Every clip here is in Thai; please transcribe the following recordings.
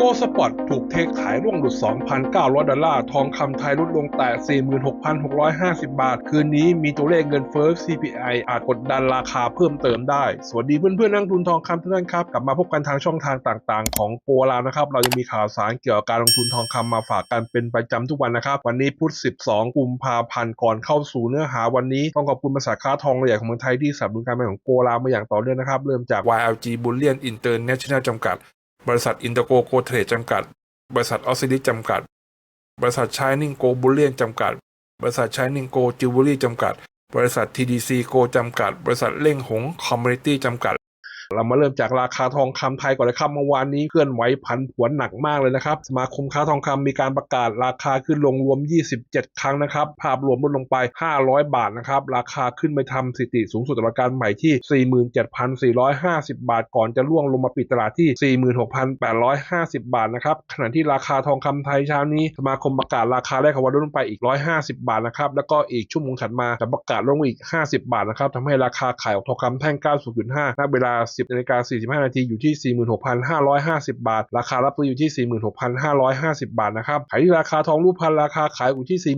โกสปอร์ตถูกเทขายร่วงหลุด 2,900 ดอลลาร์ ทองคำไทยลดลงแต่ 46,650 บาท คืนนี้มีตัวเลขเงินเฟ้อ CPI อาจกดดันราคาเพิ่มเติมได้ สวัสดีเพื่อนๆนักลงทุนทองคำทุกท่านครับ กลับมาพบกันทางช่องทางต่างๆ ของโกลานะครับ เรายังมีข่าวสารเกี่ยวกับการลงทุนทองคำมาฝากกันเป็นประจำทุกวันนะครับ วันนี้พุธ 12 กุมภาพันธ์ก่อนเข้าสู่เนื้อหาวันนี้ต้องขอบคุณบริษัทค้าทองใหญ่ของเมืองไทยที่สนับสนุนการไปของโกลามาอย่างต่อเนื่องนะครับเริ่มจาก YLG Bullion International จำกัด บริษัทอินเตอร์โกโกเทรดจำกัด บริษัทออสซิลิจำกัด บริษัทชายนิงโกบุเลียนจำกัด บริษัทชายนิงโกจิวเวลรี่จำกัด บริษัททีดีซีโกจำกัด บริษัทเล่งหงคอมมูนิตี้จำกัด เรามาเริ่มจากราคาทองคำไทยก่อนเลยครับเมื่อวานนี้เคลื่อนไหวผันผวนหนักมากเลยนะครับ สมาคมค้าทองคำมีการประกาศราคาขึ้นลงรวม 27 ครั้งนะครับ ภาพรวมลดลงไป 500 บาทนะครับ ราคาขึ้นไปทำสถิติสูงสุดตลอดการใหม่ที่ 47,450 บาท ก่อนจะล่วงลงมาปิดตลาดที่ 46,850 บาทนะครับ ขณะที่ราคาทองคำไทยเช้านี้ สมาคมประกาศราคาแรกของวันลดลงไปอีก 150 บาทนะครับ แล้วก็อีกชั่วโมงถัดมาจะประกาศลงอีก 50 บาทนะครับทำให้ราคาขายของทองคำแท่ง 90.5ณเวลา10นาฬิกา45 นาทีอยู่ที่ 46,550 บาท ราคารับซื้ออยู่ที่ 46,550 บาทนะครับขายที่ราคาทองรูปพันราคาขายอยู่ที่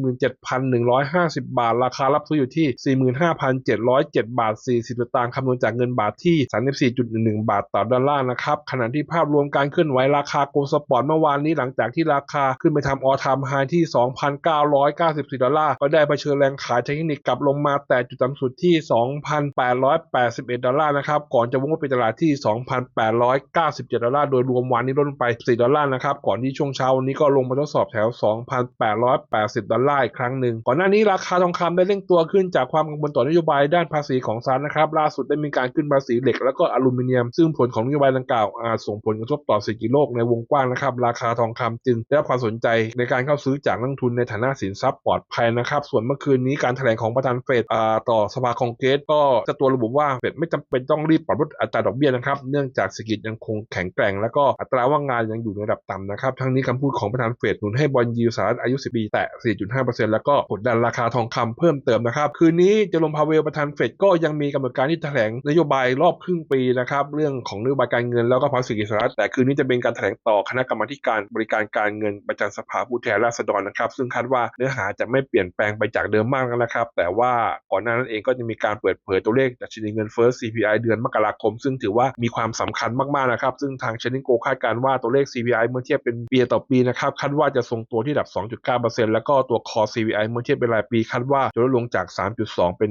47,150 บาท ราคารับซื้ออยู่ที่ 45,707 บาท 40สตางค์คำนวณจากเงินบาทที่ 34.11 บาทต่อดอลลาร์นะครับขณะที่ภาพรวมการเคลื่อนไหวราคาโกลสปอร์ตเมื่อวานนี้หลังจากที่ราคาขึ้นไปทำออทามไฮที่ 2,994 ดอลลาร์ก็ได้เผชิญแรงขายเทคนิคกลับลงมาแต่จุดต่ำสุดที่ 2,881 ดอลลาร์นะครับก่อนจะวงไปตลาดที่ 2,897 ดอลลาร์ โดยรวมวันนี้ลดลงไป 4 ดอลลาร์นะครับ ก่อนที่ช่วงเช้าวันนี้ก็ลงมาทดสอบแถว 2,880 ดอลลาร์อีกครั้งหนึ่ง ก่อนหน้านี้ราคาทองคำได้เร่งตัวขึ้นจากความกังวลต่อนโยบายด้านภาษีของสหรัฐนะครับ ล่าสุดได้มีการขึ้นภาษีเหล็กแล้วก็อลูมิเนียม ซึ่งผลของนโยบายดังกล่าวอาจส่งผลกระทบต่อเศรษฐกิจโลกในวงกว้างนะครับ ราคาทองคำจึงได้รับความสนใจในการเข้าซื้อจากนักทุนในฐานะสินทรัพย์ปลอดภัยนะครับ ส่วนเมื่อคืนนี้การแถลงของประธานเฟดต่อสภาคองเกรสก็จะตัวระบุว่าเฟดไม่จำเป็นต้องรีบปรับลดอัตราดอกเบี้ยนะครับ เนื่องจากเศรษฐกิจยังคงแข็งแกร่ง แล้วก็อัตราว่างงานยังอยู่ในระดับต่ำนะครับ ทั้งนี้คำพูดของประธานเฟดหนุนให้บอลยิวสหรัฐอายุ 10 ปี แตะ 4.5%แล้วก็กดดันราคาทองคำเพิ่มเติมนะครับ คืนนี้เจอร์มพาเวลประธานเฟดก็ยังมีกำหนดการที่แถลงนโยบายรอบครึ่งปีนะครับเรื่องของนโยบายการเงินแล้วก็ภาษีสหรัฐแต่คืนนี้จะเป็นการแถลงต่อคณะกรรมาการบริการการเงินประจำสภาผู้แทนราษฎรนะครับ ซึ่งคาดว่าเนื้อหาจะไม่เปลี่ยนแปลงไปจากเดิมมากนะครับ แต่ว่าก่อนหน้านั้นเองก็จะมีการเปิดเผยตัวเลขดัชนีเงินเฟ้อ CPI เดือนมกราคมซึ่งถือว่ามีความสำคัญมากๆนะครับ ซึ่งทางเชนิงโกคาดการว่าตัวเลข CPI เมื่อเทียบเป็นปีต่อปีนะครับคาดว่าจะทรงตัวที่ระดับ 2.9%แล้วก็ตัวคอ CPI เมื่อเทียบเป็นรายปีคาดว่าจะลดลงจาก 3.2 เป็น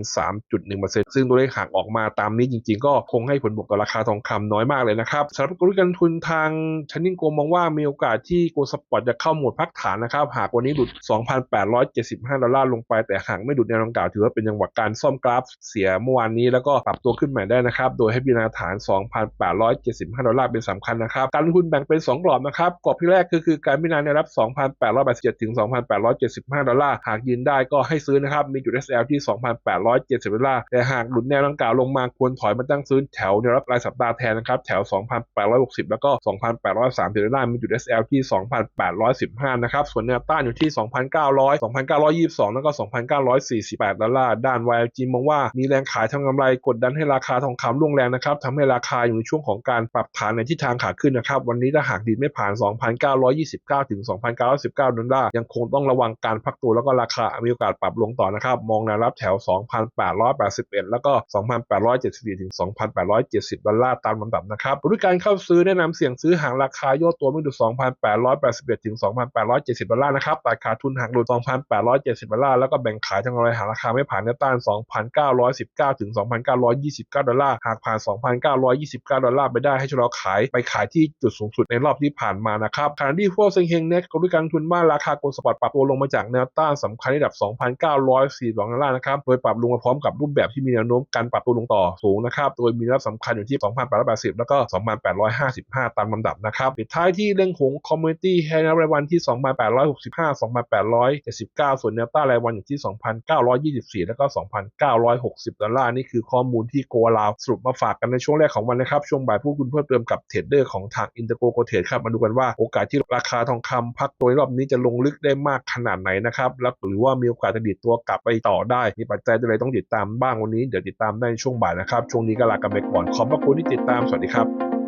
3.1%ซึ่งตัวเลขหากออกมาตามนี้จริง ๆ ก็คงให้ผลบวกต่อราคาทองคำน้อยมากเลยนะครับสำหรับกลยุทธ์การทุนทางเชนิงโกมองว่ามีโอกาสที่โกลสปอร์ตจะเข้าหมดพักฐานนะครับหากวันนี้หลุด 2,875 ดอลลาร์ลงไป แต่หากไม่หลุดแนวดังกล่าวถือว่าเป็นจังหวะการซ่อมกราฟเสียเมื่อวานนี้แล้วก็ปรับตัวขึ้นใหม่ได้นะครับโดยให้พิจารณาฐาน2,875 ดอลลาร์เป็นสำคัญนะครับ การลงทุนแบ่งเป็น 2 กรอบนะครับ กรอบที่แรกคือคือการพิจารณาในรับ 2,887 ถึง 2,875 ดอลลาร์ หากยืนได้ก็ให้ซื้อนะครับ มีจุด SL ที่ 2,870 ดอลลาร์ แต่หากหลุดแนวดังกล่าวลงมาควรถอยมาตั้งซื้อแถวแนวรับรายสัปดาห์แทนนะครับ แถว 2,860 แล้วก็ 2,830 ดอลลาร์ มีจุด SL ที่ 2,815 นะครับ ส่วนแนวต้านอยู่ที่ 2,900 2,922 แล้วก็ 2,948 ดอลลาร์ ด้าน YLG มองว่ามีแรงขายทำกำไรกดดันให้ราคาทองคำร่วงแรงนะครับทำให้ราคาอยู่ในช่วงของการปรับฐานในทิศทางขาขึ้นนะครับ วันนี้ถ้าหากดีดไม่ผ่าน 2,929 ถึง 2,919ดอลลาร์ยังคงต้องระวังการพักตัวแล้วก็ราคามีโอกาสปรับลงต่อนะครับ มองแนวรับแถว 2,881 แล้วก็ 2,874 ถึง 2,870 ดอลลาร์ตามลำดับนะครับบริการเข้าซื้อแนะนำเสี่ยงซื้อหางราคาย่อตัวไม่ดู 2,881 ถึง 2,870 ดอลลาร์นะครับตัดขาดทุนหากหลุด 2,870 ดอลลาร์แล้วก็แบ่งขายทางอะไรหางราคาไม่ผ่านแนวต้าน 2,919 ถึง 2,929 ดอลลาร์หากผ่าน2,929 ดอลลาร์ไปได้ให้ชะลอขายไปขายที่จุดสูงสุดในรอบที่ผ่านมานะครับขณะที่พวกเซ็งเฮงเน็ตกลยุทธ์การทุนว่าราคาโกลสปอร์ตปรับตัวลงมาจากแนวต้านสำคัญระดับ 2,942ดอลลาร์นะครับโดยปรับลงมาพร้อมกับรูปแบบที่มีแนวโน้มการปรับตัวลงต่อสูงนะครับโดยมีระดับสำคัญอยู่ที่ 2,880 แล้วก็ 2,855 ตามลำดับนะครับปิดท้ายที่เรื่องของคอมมูนิตี้ให้แนวรายวันที่ 2,865 2,879 ส่วนแนวต้านรายวันอยู่ที่ 2,924 แล้วก็ 2,960 ดอลลาร์นี่คือข้อมูลที่โกลาวสรุปมาฝากกันในชวงแรกของวันนะครับช่วงบ่ายผู้คุณเพิ่มเติมกับเทรดเดอร์ของทางอินเตอร์โกโกเทรดครับมาดูกันว่าโอกาสที่ราคาทองคำพักตัวรอบนี้จะลงลึกได้มากขนาดไหนนะครับแล้วหรือว่ามีโอกาสจะดีดตัวกลับไปต่อได้มีปัจจัยอะไรต้องติดตามบ้างวันนี้เดี๋ยวติดตามได้ในช่วงบ่ายนะครับช่วงนี้ก็ลากันไปก่อนขอบพระคุณที่ติดตามสวัสดีครับ